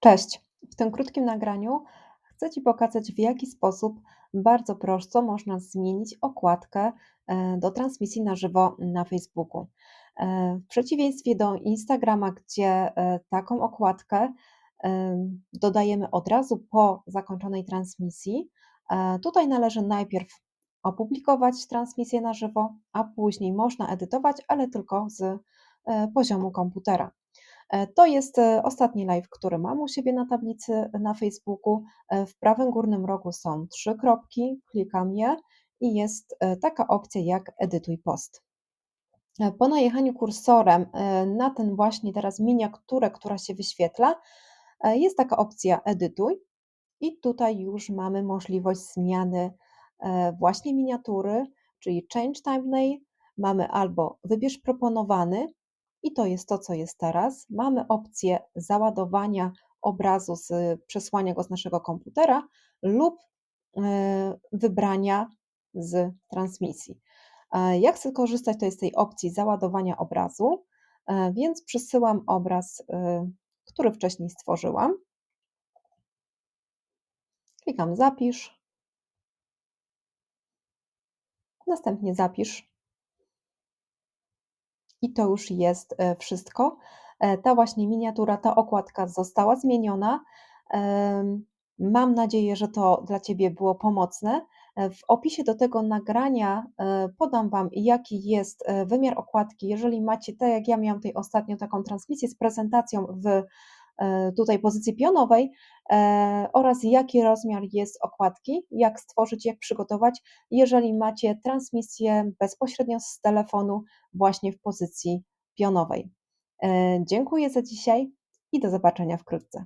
Cześć. W tym krótkim nagraniu chcę Ci pokazać, w jaki sposób bardzo prosto można zmienić okładkę e, do transmisji na żywo na Facebooku. E, W przeciwieństwie do Instagrama, gdzie e, taką okładkę em, dodajemy od razu po zakończonej transmisji, tutaj należy najpierw opublikować transmisję na żywo, a później można edytować, ale tylko z poziomu komputera. E, To jest e, ostatni live, który mam u siebie na tablicy na Facebooku. E, W prawym górnym rogu są trzy kropki, klikam je i jest e, taka opcja jak edytuj post. E, Po najechaniu kursorem e, na ten właśnie teraz miniaturę, która się wyświetla, e, jest taka opcja edytuj i tutaj już mamy możliwość zmiany e, właśnie miniatury, czyli change thumbnail. Mamy albo wybierz proponowany i to jest to, co jest teraz. Mamy opcję załadowania obrazu, z, przesłania go z naszego komputera lub e, wybrania z transmisji. E, Ja chcę korzystać to jest z tej opcji załadowania obrazu, e, więc przesyłam obraz, który wcześniej stworzyłam. Klikam zapisz. Następnie zapisz. I to już jest e, wszystko. E, Ta właśnie miniatura, ta okładka została zmieniona. Mam nadzieję, że to dla Ciebie było pomocne. E, W opisie do tego nagrania podam Wam, jaki jest wymiar okładki. Jeżeli macie, tak jak ja miałam tutaj ostatnio taką transmisję z prezentacją w tutaj pozycji pionowej e, oraz jaki rozmiar jest okładki, jak stworzyć, jak przygotować, jeżeli macie transmisję bezpośrednio z telefonu właśnie w pozycji pionowej. E, Dziękuję za dzisiaj i do zobaczenia wkrótce.